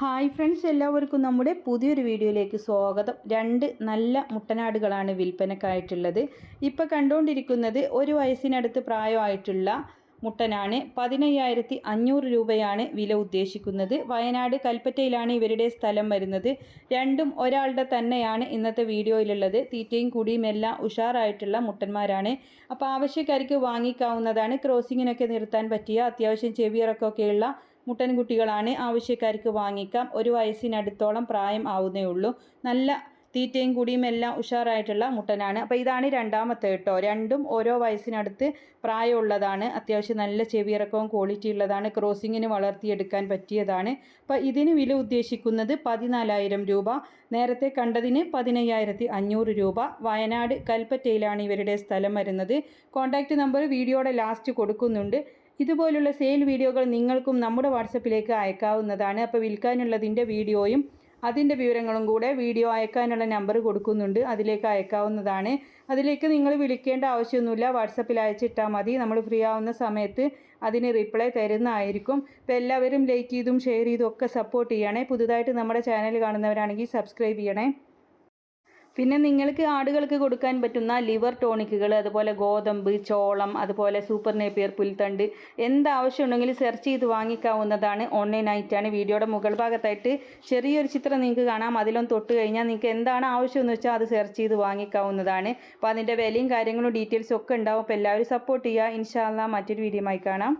Hi friends എല്ലാവർക്കും നമ്മുടെ പുതിയൊരു വീഡിയോയിലേക്ക് സ്വാഗതം. രണ്ട് നല്ല മുട്ടനാടുകളാണ് വിൽപ്പനക്കായിട്ടുള്ളത്. ഇപ്പോൾ കണ്ടുകൊണ്ടിരിക്കുന്നത് ഒരു വയസ്സിനടുത്ത് പ്രായമായിട്ടുള്ള മുട്ടനാണ്. പതിനയ്യായിരത്തി അഞ്ഞൂറ് രൂപയാണ് വില ഉദ്ദേശിക്കുന്നത്. വയനാട് കൽപ്പറ്റയിലാണ് ഇവരുടെ സ്ഥലം വരുന്നത്. രണ്ടും ഒരാളുടെ തന്നെയാണ് ഇന്നത്തെ വീഡിയോയിലുള്ളത്. തീറ്റയും കുടിയും എല്ലാം ഉഷാറായിട്ടുള്ള മുട്ടന്മാരാണ്. അപ്പോൾ ആവശ്യക്കാർക്ക് വാങ്ങിക്കാവുന്നതാണ്. ക്രോസിങ്ങിനൊക്കെ നിർത്താൻ പറ്റിയ അത്യാവശ്യം ചെവിയിറക്കമൊക്കെയുള്ള മുട്ടൻകുട്ടികളാണ് ആവശ്യക്കാർക്ക് വാങ്ങിക്കാം. ഒരു വയസ്സിനടുത്തോളം പ്രായം ആവുന്നേ ഉള്ളൂ. നല്ല തീറ്റയും കുടിയും എല്ലാം ഉഷാറായിട്ടുള്ള മുട്ടനാണ്. അപ്പോൾ ഇതാണ് രണ്ടാമത്തെ കേട്ടോ. രണ്ടും ഓരോ വയസ്സിനടുത്ത് പ്രായമുള്ളതാണ്. അത്യാവശ്യം നല്ല ചെവിയിറക്കവും ക്വാളിറ്റി ഉള്ളതാണ്. ക്രോസിങ്ങിന് വളർത്തിയെടുക്കാൻ പറ്റിയതാണ്. അപ്പോൾ ഇതിന് വില ഉദ്ദേശിക്കുന്നത് പതിനാലായിരം രൂപ. നേരത്തെ കണ്ടതിന് പതിനയ്യായിരത്തി അഞ്ഞൂറ് രൂപ. വയനാട് കൽപ്പറ്റയിലാണ് ഇവരുടെ സ്ഥലം വരുന്നത്. കോൺടാക്റ്റ് നമ്പർ വീഡിയോയുടെ ലാസ്റ്റ് കൊടുക്കുന്നുണ്ട്. ഇതുപോലുള്ള സെയിൽ വീഡിയോകൾ നിങ്ങൾക്കും നമ്മുടെ വാട്സപ്പിലേക്ക് അയക്കാവുന്നതാണ്. അപ്പോൾ വിൽക്കാനുള്ളതിന്റെ വീഡിയോയും അതിന്റെ വിവരങ്ങളും കൂടെ വീഡിയോ അയക്കാനുള്ള നമ്പർ കൊടുക്കുന്നുണ്ട്. അതിലേക്ക് അയക്കാവുന്നതാണ്. അതിലേക്ക് നിങ്ങൾ വിളിക്കേണ്ട ആവശ്യമൊന്നുമില്ല. വാട്സപ്പിൽ അയച്ചിട്ടാൽ മതി. നമ്മൾ ഫ്രീ ആവുന്ന സമയത്ത് അതിന് റിപ്ലൈ തരുന്നതായിരിക്കും. അപ്പോൾ എല്ലാവരും ലൈക്ക് ചെയ്തും ഷെയർ ചെയ്തും ഒക്കെ സപ്പോർട്ട് ചെയ്യണേ. പുതുതായിട്ട് നമ്മുടെ ചാനൽ കാണുന്നവരാണെങ്കിൽ സബ്സ്ക്രൈബ് ചെയ്യണേ. പിന്നെ നിങ്ങൾക്ക് ആടുകൾക്ക് കൊടുക്കാൻ പറ്റുന്ന ലിവർ ടോണിക്കുകൾ അതുപോലെ ഗോതമ്പ് ചോളം അതുപോലെ സൂപ്പർ നേപ്പിയർ പുൽത്തണ്ട് എന്താവശ്യം ഉണ്ടെങ്കിലും സെർച്ച് ചെയ്ത് വാങ്ങിക്കാവുന്നതാണ്. ഓൺലൈനായിട്ടാണ് വീഡിയോയുടെ മുകൾ ഭാഗത്തായിട്ട് ചെറിയൊരു ചിത്രം നിങ്ങൾക്ക് കാണാം. അതിലൊന്ന് തൊട്ട് കഴിഞ്ഞാൽ നിങ്ങൾക്ക് എന്താണ് ആവശ്യം എന്ന് വെച്ചാൽ അത് സെർച്ച് ചെയ്ത് വാങ്ങിക്കാവുന്നതാണ്. അപ്പോൾ അതിന്റെ വിലയും കാര്യങ്ങളും ഡീറ്റെയിൽസും ഒക്കെ ഉണ്ടാവും. അപ്പോൾ എല്ലാവരും സപ്പോർട്ട് ചെയ്യുക. ഇൻഷാല്ല മറ്റൊരു വീഡിയോ ആയി കാണാം.